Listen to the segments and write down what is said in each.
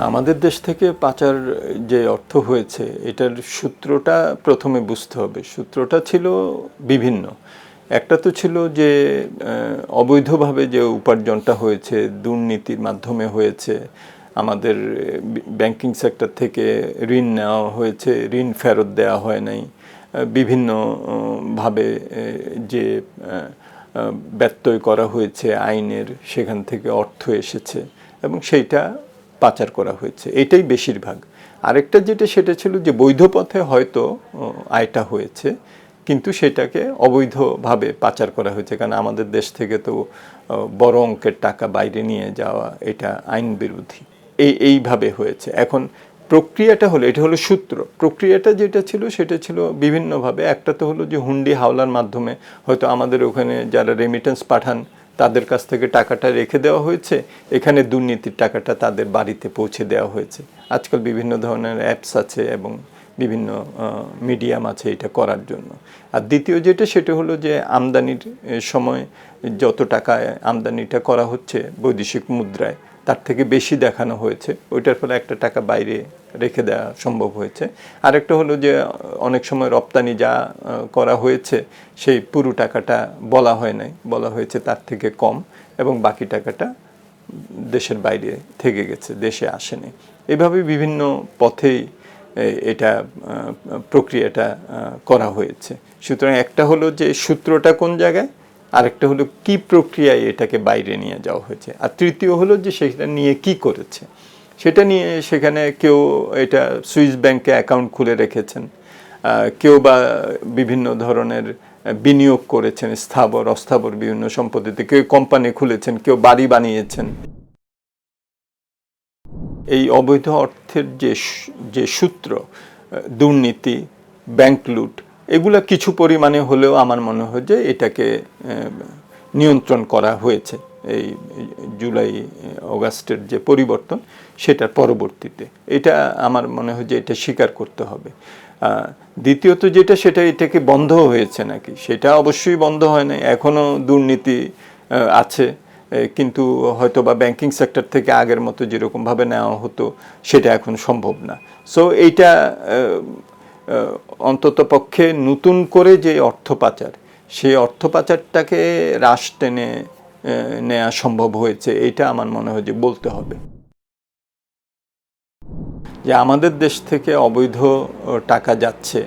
আমাদের দেশ থেকে পাচার যে অর্থ হয়েছে এটার সূত্রটা প্রথমে বুঝতে হবে। সূত্রটা ছিল বিভিন্ন। একটা তো ছিল যে অবৈধভাবে যে উপার্জনটা হয়েছে দুর্নীতির মাধ্যমে হয়েছে আমাদের ব্যাংকিং সেক্টর থেকে ঋণ নেওয়া হয়েছে ঋণ ফেরত দেওয়া হয় নাই আহ, বিভিন্ন ভাবে যে ব্যত্যয় করা হয়েছে আইনের সেখান থেকে অর্থ এসেছে এবং সেইটা পাচার করা হয়েছে, এটাই বেশিরভাগ। আরেকটা যেটা, সেটা ছিল যে বৈধ পথে হয়তো আয়টা হয়েছে, কিন্তু সেটাকে অবৈধভাবে পাচার করা হয়েছে, কারণ আমাদের দেশ থেকে তো বড় অঙ্কের টাকা বাইরে নিয়ে যাওয়া, এটা আইন বিরোধী। এই, এইভাবে হয়েছে। এখন প্রক্রিয়াটা হলো, এটা হলো সূত্র। প্রক্রিয়াটা যেটা ছিল, সেটা ছিল বিভিন্নভাবে। একটা তো হলো যে হুন্ডি হাওলার মাধ্যমে হয়তো আমাদের ওখানে যারা রেমিটেন্স পাঠান তাদের কাছ থেকে টাকাটা রেখে দেওয়া হয়েছে। এখানে দুর্নীতির টাকাটা তাদের বাড়িতে পৌঁছে দেওয়া হয়েছে। আজকাল বিভিন্ন ধরনের অ্যাপস আছে এবং বিভিন্ন মিডিয়াম আছে এটা করার জন্য। আর দ্বিতীয় যেটা, সেটা হলো যে আমদানির সময় যত টাকায় আমদানিটা করা হচ্ছে বৈদেশিক মুদ্রায়, তার থেকে বেশি দেখানো হয়েছে। ওইটার ফলে একটা টাকা বাইরে রেখে দেওয়া সম্ভব হয়েছে। আরেকটা হলো যে, অনেক সময় রপ্তানি যা করা হয়েছে, সেই পুরো টাকাটা বলা হয় নাই। বলা হয়েছে তার থেকে কম এবং বাকি টাকাটা দেশের বাইরে থেকে গেছে, দেশে আসেনি। এভাবে বিভিন্ন পথেই এটা প্রক্রিয়াটা করা হয়েছে। সুতরাং একটা হলো যে সূত্রটা কোন জায়গায়, আরেকটা হলো কি প্রক্রিয়ায় এটাকে বাইরে নিয়ে যাওয়া হয়েছে। আর তৃতীয় হলো যে সেটা নিয়ে কি করেছে। সেটা নিয়ে সেখানে কেউ এটা সুইস ব্যাংকে অ্যাকাউন্ট খুলে রেখেছেন। কেউ বা বিভিন্ন ধরনের বিনিয়োগ করেছেন, স্থাবর, অস্থাবর বিভিন্ন সম্পত্তিতে। কেউ কোম্পানি খুলেছেন, কেউ বাড়ি বানিয়েছেন। এই অবৈধ অর্থের যে যে সূত্র দুর্নীতি ব্যাংক লুট এগুলা কিছু পরিমাণে হলেও আমার মনে হয় যে এটাকে নিয়ন্ত্রণ করা হয়েছে। এই জুলাই অগাস্টের যে পরিবর্তন, সেটার পরবর্তীতে। এটা আমার মনে হয় যে এটা স্বীকার করতে হবে। দ্বিতীয়ত যেটা, সেটা এটাকে বন্ধ হয়েছে নাকি? সেটা অবশ্যই বন্ধ হয় না এখনও দুর্নীতি আছে। কিন্তু হয়তো বা ব্যাংকিং সেক্টর থেকে আগের মতো যেরকমভাবে নেওয়া হতো, সেটা এখন সম্ভব না। সো এইটা অন্তত পক্ষে নতুন করে যে অর্থ পাচার, সেই অর্থ পাচারটাকে হ্রাস টেনে নেওয়া সম্ভব হয়েছে এটা আমার মনে হয় যে বলতে হবে। যে আমাদের দেশ থেকে অবৈধ টাকা যাচ্ছে,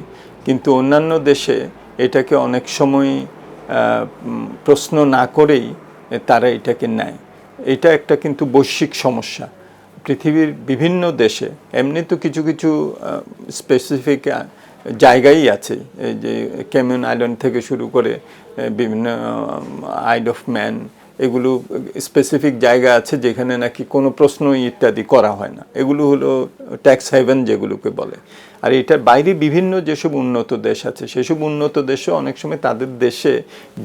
কিন্তু অন্যান্য দেশে এটাকে অনেক সময় প্রশ্ন না করেই তারা এটাকে নেয়। এটা একটা কিন্তু বৈশ্বিক সমস্যা। পৃথিবীর বিভিন্ন দেশে এমনি তো কিছু কিছু স্পেসিফিক জায়গাই আছে। যে ক্যামিয়ন আইল্যান্ড থেকে শুরু করে বিভিন্ন আইড অফ ম্যান এগুলো স্পেসিফিক জায়গা আছে যেখানে নাকি কোনো প্রশ্ন ইত্যাদি করা হয় না। এগুলো হলো ট্যাক্স হেভেন যেগুলোকে বলে। আর এটার বাইরে বিভিন্ন যেসব উন্নত দেশ আছে, সেসব উন্নত দেশে অনেক সময় তাদের দেশে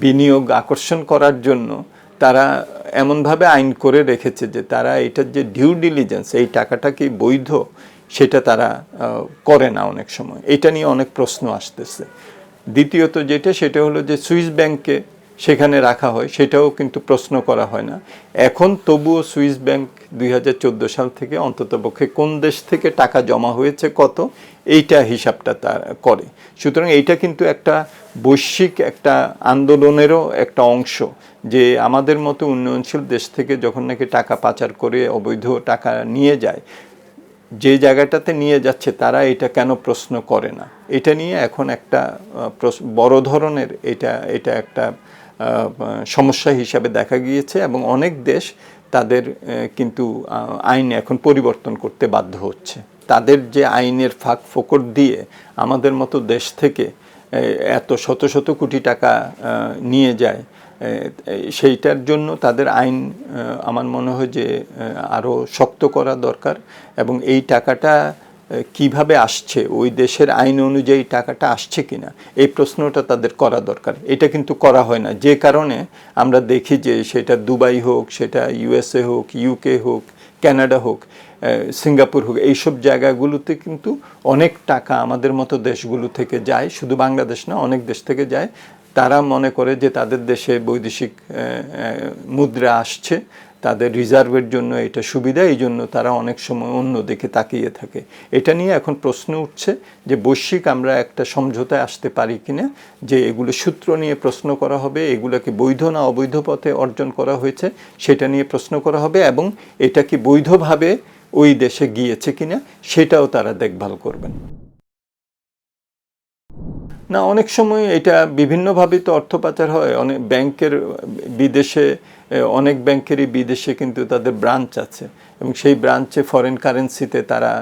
বিনিয়োগ আকর্ষণ করার জন্য তারা এমনভাবে আইন করে রেখেছে যে তারা এটার যে ডিউ ডিলিজেন্স এই টাকাটা কি বৈধ? সেটা তারা করে না অনেক সময়। এটা নিয়ে অনেক প্রশ্ন আসতেছে। দ্বিতীয়ত যেটা, সেটা হলো যে সুইস ব্যাংকে সেখানে রাখা হয়, সেটাও কিন্তু প্রশ্ন করা হয় না। এখন তবুও সুইস ব্যাংক দুই হাজার চোদ্দ সাল থেকে অন্ততপক্ষে কোন দেশ থেকে টাকা জমা হয়েছে, কত, এইটা হিসাবটা তার করে। সুতরাং এইটা কিন্তু একটা বৈশ্বিক একটা আন্দোলনেরও একটা অংশ যে আমাদের মতো উন্নয়নশীল দেশ থেকে যখন নাকি টাকা পাচার করে অবৈধ টাকা নিয়ে যায়, যে জায়গাটাতে নিয়ে যাচ্ছে তারা এটা কেন প্রশ্ন করে না? এটা নিয়ে এখন একটা বড় ধরনের এটা এটা একটা সমস্যা হিসাবে দেখা গিয়েছে এবং অনেক দেশ তাদের কিন্তু আইন এখন পরিবর্তন করতে বাধ্য হচ্ছে। তাদের যে আইনের ফাঁক ফোকর দিয়ে আমাদের মতো দেশ থেকে এত শত শত কোটি টাকা নিয়ে যায় সেইটার জন্য তাদের আইন আমার মনে হয় যে আরও শক্ত করা দরকার এবং এই টাকাটা কীভাবে আসছে, ওই দেশের আইন অনুযায়ী টাকাটা আসছে কিনা, এই প্রশ্নটা তাদের করা দরকার। এটা কিন্তু করা হয় না। যে কারণে আমরা দেখি যে সেটা দুবাই হোক, সেটা ইউএসএ হোক, ইউকে হোক, ক্যানাডা হোক সিঙ্গাপুর হোক, এইসব জায়গাগুলোতে কিন্তু অনেক টাকা আমাদের মতো দেশগুলো থেকে যায়, শুধু বাংলাদেশ না, অনেক দেশ থেকে যায়। তারা মনে করে যে তাদের দেশে বৈদেশিক মুদ্রা আসছে। তাদের রিজার্ভের জন্য এটা সুবিধা, এই জন্য তারা অনেক সময় অন্য দিকে তাকিয়ে থাকে। এটা নিয়ে এখন প্রশ্ন উঠছে যে বৈশ্বিক আমরা একটা সমঝোতায় আসতে পারি কিনা, যে এগুলো সূত্র নিয়ে প্রশ্ন করা হবে, এগুলোকে বৈধ না অবৈধ পথে অর্জন করা হয়েছে, সেটা নিয়ে প্রশ্ন করা হবে এবং এটা কি বৈধভাবে ওই দেশে গিয়েছে কিনা, সেটাও তারা দেখভাল করবেন। না, অনেক সময় এটা বিভিন্নভাবে তো অর্থ পাচার হয়, অনেক ব্যাংকের বিদেশে অনেক ব্যাংকেরই বিদেশে কিন্তু তাদের ব্রাঞ্চ আছে এবং সেই ব্রাঞ্চে ফরেন কারেন্সিতে তারা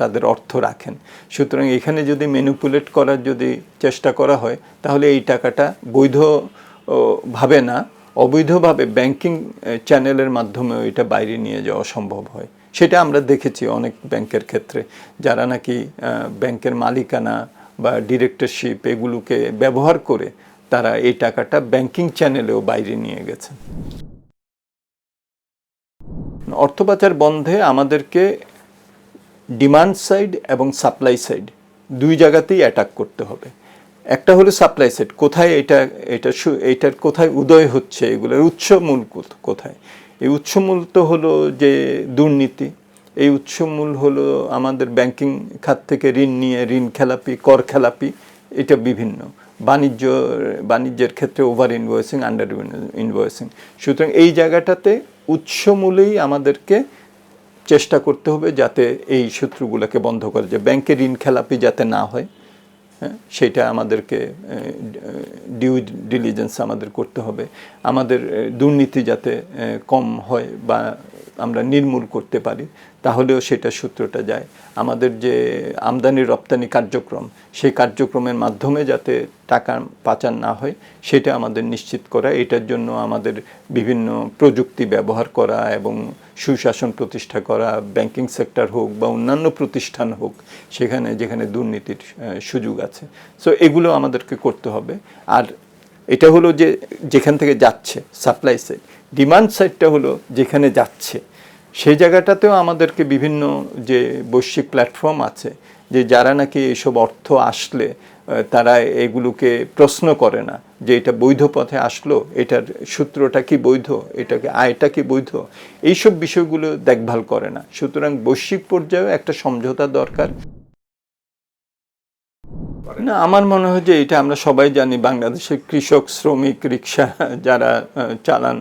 তাদের অর্থ রাখেন। সুতরাং এখানে যদি ম্যানিপুলেট করার যদি চেষ্টা করা হয় তাহলে এই টাকাটা বৈধ ও, ভাবে না অবৈধভাবে ব্যাংকিং চ্যানেলের মাধ্যমেও এটা বাইরে নিয়ে যাওয়া সম্ভব হয়। সেটা আমরা দেখেছি অনেক ব্যাংকের ক্ষেত্রে। যারা নাকি ব্যাংকের মালিকানা বা ডিরেক্টরশিপ এগুলোকে ব্যবহার করে তারা এই টাকাটা ব্যাংকিং চ্যানেলেও বাইরে নিয়ে গেছে। অর্থ পাচার বন্ধে আমাদেরকে ডিমান্ড সাইড এবং সাপ্লাই সাইড দুই জায়গাতেই অ্যাটাক করতে হবে। একটা হলো সাপ্লাই সাইড কোথায় এটা এটা এইটার কোথায় উদয় হচ্ছে, এগুলোর উৎসমূল কোথ- কোথায়? এই উৎসমূল তো হলো যে দুর্নীতি, এই উৎসমূল হলো আমাদের ব্যাংকিং খাত থেকে ঋণ নিয়ে, ঋণ খেলাপি, কর খেলাপি, এটা বিভিন্ন। বাণিজ্য, বাণিজ্যের ক্ষেত্রে ওভার ইনভয়েসিং আন্ডার ইনভয়েসিং সুতরাং এই জায়গাটাতে উৎস মূলেই আমাদেরকে চেষ্টা করতে হবে যাতে এই সূত্রগুলোকে বন্ধ করে যে ব্যাংকে ঋণ খেলাপি যাতে না হয় হ্যাঁ, সেটা আমাদেরকে ডিউ ডিলিজেন্স আমাদের করতে হবে। আমাদের দুর্নীতি যাতে কম হয় বা আমরা নির্মূল করতে পারি, তাহলেও সেটা সূত্রটা যায়। আমাদের যে আমদানি রপ্তানি কার্যক্রম, সেই কার্যক্রমের মাধ্যমে যাতে টাকা পাচার না হয়, সেটা আমাদের নিশ্চিত করা, এটার জন্য আমাদের বিভিন্ন প্রযুক্তি ব্যবহার করা এবং সুশাসন প্রতিষ্ঠা করা, ব্যাংকিং সেক্টর হোক বা অন্যান্য প্রতিষ্ঠান হোক, সেখানে, যেখানে দুর্নীতির সুযোগ আছে। সো এগুলো আমাদেরকে করতে হবে। আর এটা হলো যে যেখান থেকে যাচ্ছে সাপ্লাই সাইড ডিমান্ড সাইডটা হলো যেখানে যাচ্ছে। সেই জায়গাটাতেও আমাদেরকে বিভিন্ন যে বৈশ্বিক প্ল্যাটফর্ম আছে, যে যারা নাকি এইসব অর্থ আসলে তারা এগুলোকে প্রশ্ন করে না, যে এটা বৈধ পথে আসলো, এটার সূত্রটা কি বৈধ এটাকে আয়টা কি বৈধ? এইসব বিষয়গুলো দেখভাল করে না। সুতরাং বৈশ্বিক পর্যায়েও একটা সমঝোতা দরকার। না, আমার মনে হয় যে এটা আমরা সবাই জানি, বাংলাদেশের কৃষক, শ্রমিক, রিক্সা যারা চালান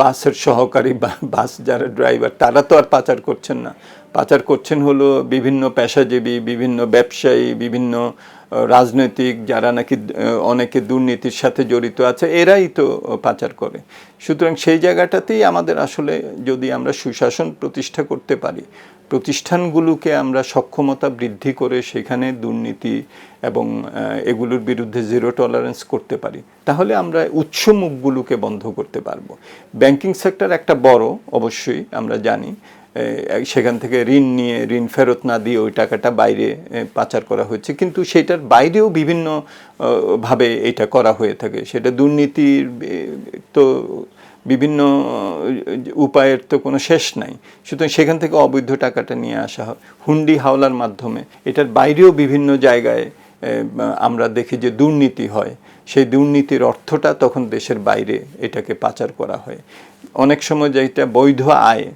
বাসের সহকারী বাস যারা ড্রাইভার তারা তো আর পাচার করছেন না। পাচার করছেন হলো বিভিন্ন পেশাজীবী, বিভিন্ন ব্যবসায়ী, বিভিন্ন রাজনৈতিক যারা নাকি অনেকে দুর্নীতির সাথে জড়িত আছে, এরাই তো পাচার করে। সুতরাং সেই জায়গাটাতেই আমাদের আসলে যদি আমরা সুশাসন প্রতিষ্ঠা করতে পারি, প্রতিষ্ঠানগুলোকে আমরা সক্ষমতা বৃদ্ধি করে সেখানে দুর্নীতি এবং এগুলোর বিরুদ্ধে জিরো টলারেন্স করতে পারি, তাহলে আমরা উৎস মুখগুলোকে বন্ধ করতে পারব। ব্যাংকিং সেক্টর একটা বড়, অবশ্যই আমরা জানি সেখান থেকে ঋণ নিয়ে, ঋণ ফেরত না দিয়ে ওই টাকাটা বাইরে পাচার করা হচ্ছে কিন্তু সেটার বাইরেও বিভিন্ন ভাবে এটা করা হয়ে থাকে। সেটা দুর্নীতির তো বিভিন্ন উপায়ের তো কোনো শেষ নাই। সুতরাং সেখান থেকে অবৈধ টাকাটা নিয়ে আসা হয়। হুন্ডি হাওলার মাধ্যমে এটার বাইরেও বিভিন্ন জায়গায় আমরা দেখি যে দুর্নীতি হয়। সেই দুর্নীতির অর্থটা তখন দেশের বাইরে এটাকে পাচার করা হয়। অনেক সময় যেটা বৈধ আয়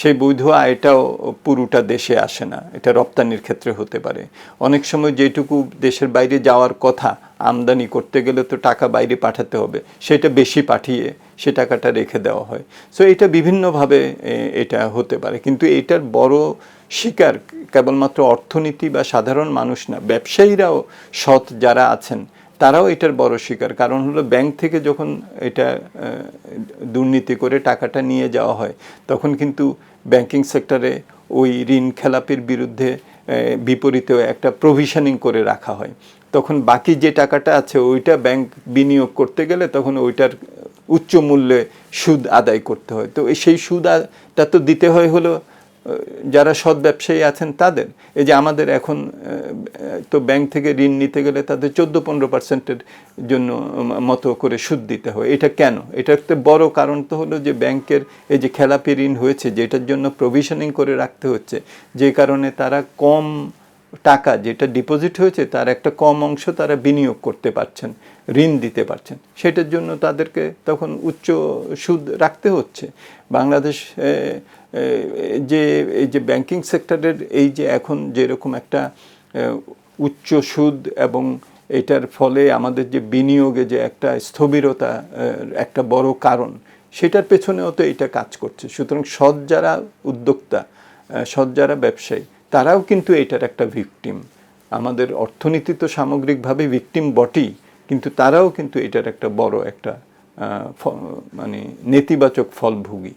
সেই বৈধ আয়টাও পুরোটা দেশে আসে না। এটা রপ্তানির ক্ষেত্রে হতে পারে। অনেক সময় যেটুকু দেশের বাইরে যাওয়ার কথা, আমদানি করতে গেলে তো টাকা বাইরে পাঠাতে হবে, সেটা বেশি পাঠিয়ে সে টাকাটা রেখে দেওয়া হয়। সো এটা বিভিন্নভাবে এটা হতে পারে। কিন্তু এটার বড় শিকার কেবলমাত্র অর্থনীতি বা সাধারণ মানুষ না, ব্যবসায়ীরাও সৎ যারা আছেন তারাও এটার বড় শিকার। কারণ হলো ব্যাংক থেকে যখন এটা দুর্নীতি করে টাকাটা নিয়ে যাওয়া হয়, তখন কিন্তু ব্যাংকিং সেক্টরে ওই ঋণ খেলাপির বিরুদ্ধে বিপরীতেও একটা প্রভিশনিং করে রাখা হয়। তখন বাকি যে টাকাটা আছে ওইটা ব্যাংক বিনিয়োগ করতে গেলে তখন ওইটার উচ্চ মূল্যে সুদ আদায় করতে হয়। তো সেই সুদটা তো দিতে হয় হলো যারা সৎ ব্যবসায়ী আছেন তাদের। এই যে আমাদের এখন তো ব্যাংক থেকে ঋণ নিতে গেলে তাদের চোদ্দ পনেরো পার্সেন্টের জন্য মতো করে সুদ দিতে হয়। এটা কেন? এটা একটা বড় কারণ তো হলো যে ব্যাংকের এই যে খেলাপি ঋণ হয়েছে, যেটার জন্য প্রভিশনিং করে রাখতে হচ্ছে, যে কারণে তারা কম টাকা যেটা ডিপোজিট হয়েছে, তার একটা কম অংশ তারা বিনিয়োগ করতে পারছেন, ঋণ দিতে পারছেন। সেটার জন্য তাদেরকে তখন উচ্চ সুদ রাখতে হচ্ছে। বাংলাদেশ যে, এই যে ব্যাংকিং সেক্টরের এই যে এখন যেরকম একটা উচ্চ সুদ এবং এটার ফলে আমাদের যে বিনিয়োগে যে একটা স্থবিরতা একটা বড় কারণ, সেটার পেছনেও তো এটা কাজ করছে। সুতরাং সৎ যারা উদ্যোক্তা সৎ যারা ব্যবসায়ী তারাও কিন্তু এটার একটা ভিকটিম আমাদের অর্থনীতি তো সামগ্রিকভাবে ভিকটিম বটেই, কিন্তু তারাও কিন্তু এটার একটা বড় একটা মানে নেতিবাচক ফলভোগী।